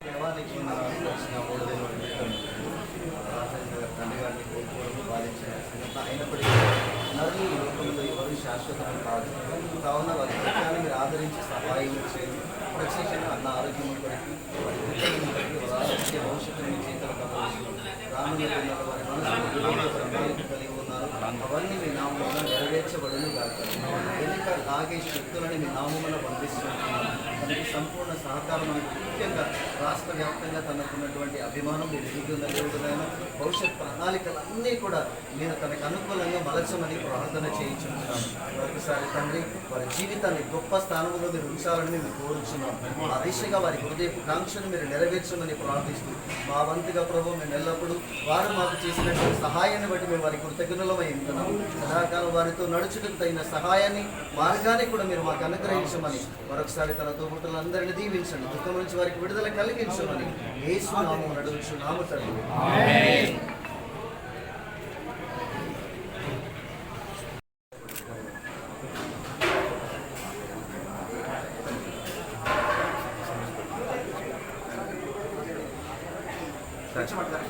దేవానికి మన వచ్చిన ఈ లోకంలో ఎవరు శాశ్వతం కాదు కావున వారి కృత్యాన్ని మీరు ఆదరించి సహాయం చేయండి. ప్రత్యేకంగా అన్న ఆరోగ్యం కొరకు వారి కృత్యాన్ని బట్టి వారి రానున్న వారి ప్రణాళిక కలిగి ఉన్నారు. అవన్నీ మీ నామంలో కాక వెనుక లాగే శక్తులని మీ నామమున పంపిస్తున్నాను తనకి సంపూర్ణ సహకారం మనకు ముఖ్యంగా రాష్ట్ర వ్యాప్తంగా తనకున్నటువంటి అభిమానం మీరు ఎదుగుతుందని భవిష్యత్ ప్రణాళికలన్నీ కూడా మీరు తనకు అనుకూలంగా మలచమని ప్రార్థన చేయించుకుంటున్నాను. మరొకసారి తండ్రి వారి జీవితాన్ని గొప్ప స్థానంలో మీరు ఉంచాలని మేము కోరుచున్నాం ఆ దిశగా వారి హృదయకాంక్షను మీరు నెరవేర్చమని ప్రార్థిస్తూ మా వంతుగా ప్రభు మేము ఎల్లప్పుడూ వారు మాకు చేసినటువంటి సహాయాన్ని బట్టి మేము వారి కృతజ్ఞులమై ఉంటున్నాము. సదాకాలం వారితో నడుచుటకు తగిన సహాయాన్ని మార్గాన్ని కూడా మీరు మాకు అనుగ్రహించమని మరొకసారి తన తోబుట్టులందరినీ దీవించండి. దుఃఖం నుంచి వారికి విడుదల కలిగించమని ఏ నామం నడుచు నామ తల్లి ಖರ್ಚು ಮಾಡ್ತಾರೆ